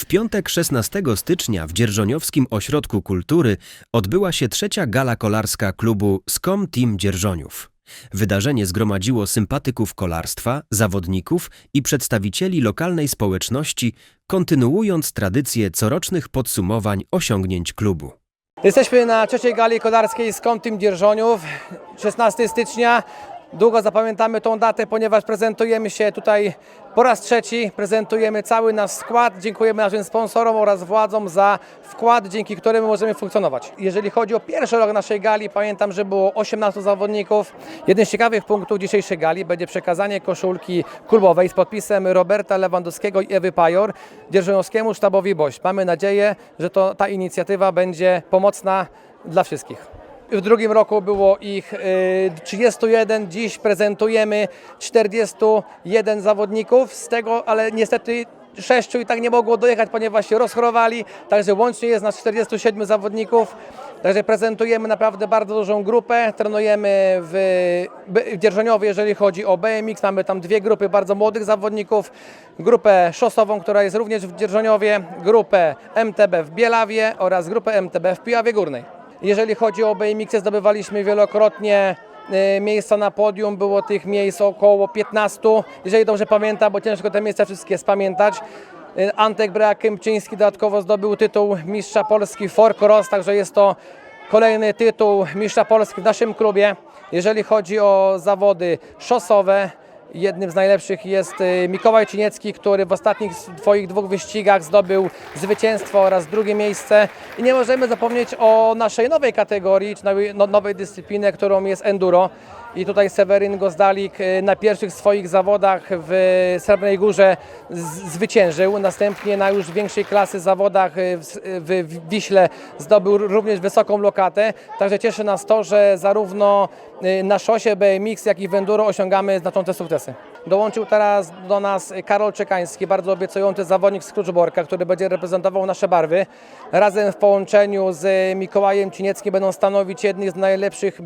W piątek 16 stycznia w Dzierżoniowskim Ośrodku Kultury odbyła się trzecia gala kolarska klubu Skom Team Dzierżoniów. Wydarzenie zgromadziło sympatyków kolarstwa, zawodników i przedstawicieli lokalnej społeczności, kontynuując tradycję corocznych podsumowań osiągnięć klubu. Jesteśmy na trzeciej gali kolarskiej z Kątym Dzierżoniów, 16 stycznia. Długo zapamiętamy tą datę, ponieważ prezentujemy się tutaj po raz trzeci. Prezentujemy cały nasz skład. Dziękujemy naszym sponsorom oraz władzom za wkład, dzięki któremu możemy funkcjonować. Jeżeli chodzi o pierwszy rok naszej gali, pamiętam, że było 18 zawodników. Jeden z ciekawych punktów dzisiejszej gali będzie przekazanie koszulki klubowej z podpisem Roberta Lewandowskiego i Ewy Pajor Dzierżoniowskiemu sztabowi BOŚ. Mamy nadzieję, że to, ta inicjatywa będzie pomocna dla wszystkich. W drugim roku było ich y, 31, dziś prezentujemy 41 zawodników, z tego ale niestety sześciu i tak nie mogło dojechać, ponieważ się rozchorowali, także łącznie jest nas 47 zawodników. Także prezentujemy naprawdę bardzo dużą grupę. Trenujemy w, w Dzierżoniowie, jeżeli chodzi o BMX. Mamy tam dwie grupy bardzo młodych zawodników. Grupę szosową, która jest również w Dzierżoniowie, grupę MTB w Bielawie oraz grupę MTB w Piławie Górnej. Jeżeli chodzi o BMX, zdobywaliśmy wielokrotnie e, miejsca na podium. Było tych miejsc około 15, jeżeli dobrze pamiętam, bo ciężko te miejsca wszystkie spamiętać. E, Antek Brea-Kępczyński dodatkowo zdobył tytuł mistrza Polski Four Cross, także jest to kolejny tytuł mistrza Polski w naszym klubie. Jeżeli chodzi o zawody szosowe, Jednym z najlepszych jest y, Mikołaj Ciniecki, który w ostatnich swoich dwóch wyścigach zdobył zwycięstwo oraz drugie miejsce. I nie możemy zapomnieć o naszej nowej kategorii, czy nowej, no, nowej dyscyplinie, którą jest enduro. I tutaj Seweryn Gozdalik y, na pierwszych swoich zawodach w Srebrnej Górze zwyciężył. Następnie na już większej klasy zawodach y, w, Wiśle zdobył również wysoką lokatę. Także cieszy nas to, że zarówno y, na szosie BMX, jak i w enduro osiągamy znaczące sukcesy. Dołączył teraz do nas Karol Czekański, bardzo obiecujący zawodnik z Kluczborka, który będzie reprezentował nasze barwy. Razem w połączeniu z Mikołajem Cinieckim będą stanowić jednych z najlepszych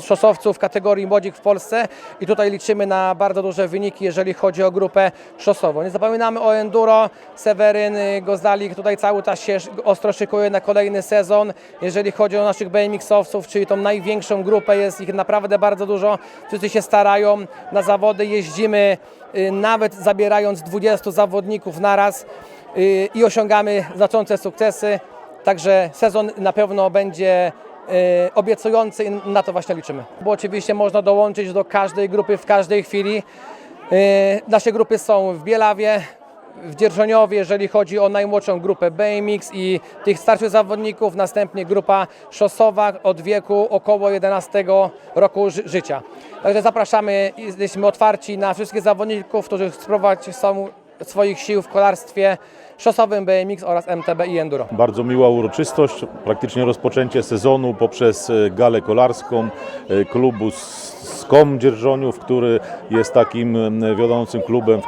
szosowców kategorii młodzik w Polsce i tutaj liczymy na bardzo duże wyniki, jeżeli chodzi o grupę szosową. Nie zapominamy o enduro. Seweryn y, Gozdalik tutaj cały czas się ostro szykuje na kolejny sezon. Jeżeli chodzi o naszych BMX-owców, czyli tą największą grupę, jest ich naprawdę bardzo dużo. Wszyscy się starają. Na zawody jeździmy y, nawet zabierając 20 zawodników naraz y, i osiągamy znaczące sukcesy. Także sezon na pewno będzie obiecujący i na to właśnie liczymy. Bo oczywiście można dołączyć do każdej grupy w każdej chwili. E, Nasze grupy są w Bielawie, w Dzierżoniowie, jeżeli chodzi o najmłodszą grupę BMX i tych starszych zawodników, następnie grupa szosowa od wieku około 11 roku ży- życia. Także zapraszamy, jesteśmy otwarci na wszystkich zawodników, którzy spróbować są swoich sił w kolarstwie szosowym BMX oraz MTB i enduro. Bardzo miła uroczystość, praktycznie rozpoczęcie sezonu poprzez e, galę kolarską e, klubu Skom Dzierżoniów, który jest takim wiodącym klubem,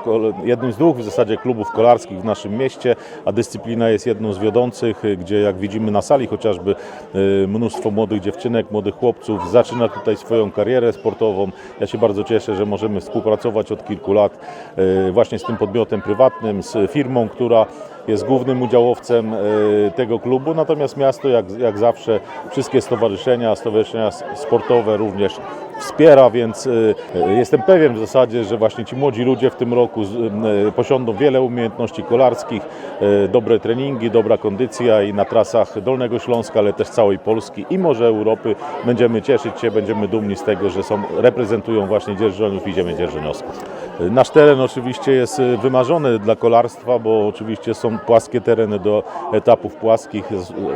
jednym z dwóch w zasadzie klubów kolarskich w naszym mieście, a dyscyplina jest jedną z wiodących, e, gdzie jak widzimy na sali chociażby e, mnóstwo młodych dziewczynek, młodych chłopców zaczyna tutaj swoją karierę sportową. Ja się bardzo cieszę, że możemy współpracować od kilku lat e, właśnie z tym podmiotem prywatnym, z firmą, która jest głównym udziałowcem e, tego klubu, natomiast miasto jak, jak zawsze wszystkie stowarzyszenia, stowarzyszenia sportowe również wspiera, więc e, e, jestem pewien w zasadzie, że właśnie ci młodzi ludzie w tym roku posiądą wiele umiejętności kolarskich, dobre treningi, dobra kondycja i na trasach Dolnego Śląska, ale też całej Polski i może Europy będziemy cieszyć się, będziemy dumni z tego, że są, reprezentują właśnie Dzierżoniów i ziemię dzierżoniowską. Nasz teren oczywiście jest wymarzony dla kolarstwa, bo oczywiście są płaskie tereny do etapów płaskich,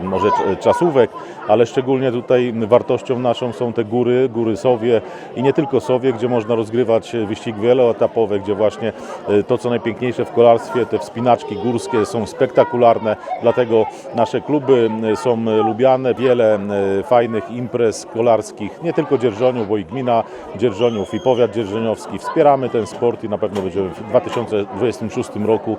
może czasówek, ale szczególnie tutaj wartością naszą są te góry, góry Sowie i nie tylko Sowie, gdzie można rozgrywać wyścigi wieloetapowe, gdzie właśnie e, to co najpiękniejsze w kolarstwie, te wspinaczki górskie są spektakularne, dlatego nasze kluby e, są lubiane, wiele e, fajnych imprez kolarskich, nie tylko Dzierżoniów, bo i gmina Dzierżoniów i powiat dzierżoniowski. Wspieramy ten sport i na pewno będziemy w 2026 roku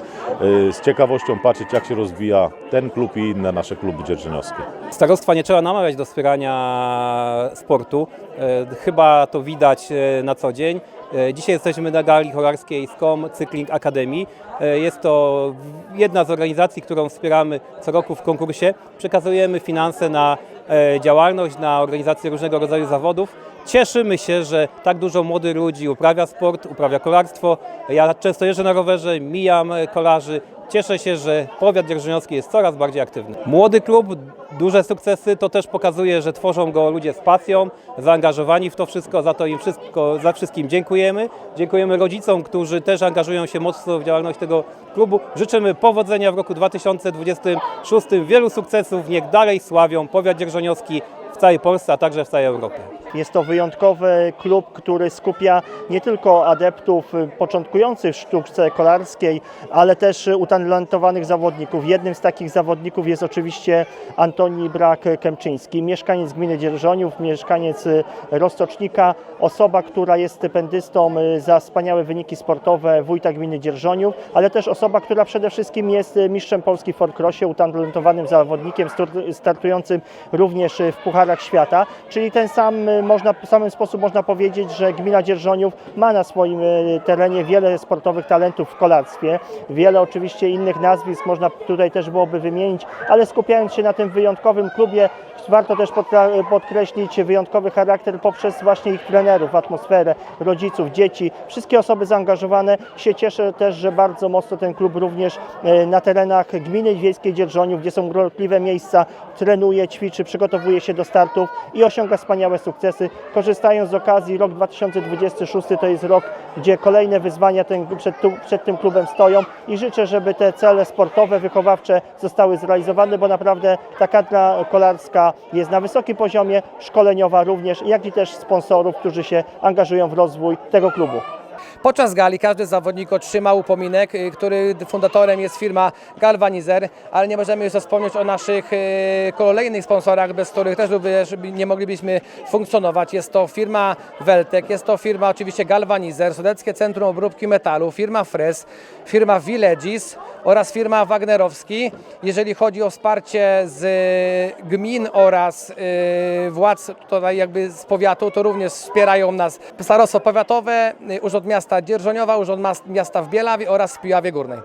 z ciekawością radością patrzeć, jak się rozwija ten klub i inne nasze kluby dzierżoniowskie. Starostwa nie trzeba namawiać do wspierania sportu. E, Chyba to widać e, na co dzień. E, Dzisiaj jesteśmy na gali cholarskiej SCOM Cycling Academy. Jest to jedna z organizacji, którą wspieramy co roku w konkursie. Przekazujemy finanse na działalność, na organizację różnego rodzaju zawodów. Cieszymy się, że tak dużo młodych ludzi uprawia sport, uprawia kolarstwo. Ja często jeżdżę na rowerze, mijam kolarzy. Cieszę się, że powiat dzierżoniowski jest coraz bardziej aktywny. Młody klub, duże sukcesy, to też pokazuje, że tworzą go ludzie z pasją, zaangażowani w to wszystko, za to im wszystko, za wszystkim dziękujemy. Dziękujemy rodzicom, którzy też angażują się mocno w działalność tego klubu. Życzymy powodzenia w roku 2026, wielu sukcesów, niech dalej sławią powiat dzierżoniowski w całej Polsce, a także w całej Europie. Jest to wyjątkowy klub, który skupia nie tylko adeptów początkujących w sztuczce kolarskiej, ale też utalentowanych zawodników. Jednym z takich zawodników jest oczywiście Antoni Brak-Kemczyński, mieszkaniec gminy Dzierżoniów, mieszkaniec Roztocznika, osoba, która jest stypendystą za wspaniałe wyniki sportowe wójta gminy Dzierżoniów, ale też osoba, która przede wszystkim jest mistrzem Polski w Forcrossie, utalentowanym zawodnikiem, startującym również w Pucharach Świata, czyli ten sam y, można, w samym sposób można powiedzieć, że gmina Dzierżoniów ma na swoim y, terenie wiele sportowych talentów w kolarstwie, wiele oczywiście innych nazwisk można tutaj też byłoby wymienić, ale skupiając się na tym wyjątkowym klubie, warto też podkreślić wyjątkowy charakter poprzez właśnie ich trenerów, atmosferę, rodziców, dzieci, wszystkie osoby zaangażowane. Się cieszę też, że bardzo mocno ten klub również e, na terenach gminy wiejskiej Dzierżoniów, gdzie są gorliwe miejsca, trenuje, ćwiczy, przygotowuje się do startów i osiąga wspaniałe sukcesy. Korzystając z okazji, rok 2026 to jest rok, gdzie kolejne wyzwania ten, przed, tu, przed tym klubem stoją i życzę, żeby te cele sportowe, wychowawcze zostały zrealizowane, bo naprawdę ta kadra kolarska jest na wysokim poziomie, szkoleniowa również, jak i też sponsorów, którzy się angażują w rozwój tego klubu. Podczas gali każdy zawodnik otrzymał upominek, y, który fundatorem jest firma Galvanizer, ale nie możemy jeszcze wspomnieć o naszych y, kolejnych sponsorach, bez których też nie moglibyśmy funkcjonować. Jest to firma Weltek, jest to firma oczywiście Galvanizer, Sudeckie Centrum Obróbki Metalu, firma Fres, firma Villages oraz firma Wagnerowski. Jeżeli chodzi o wsparcie z y, gmin oraz władz tutaj jakby z powiatu, to również wspierają nas starostwo powiatowe, Urząd Miasta Dzierżoniowa, Urząd Miasta w Bielawie oraz w Piławie Górnej.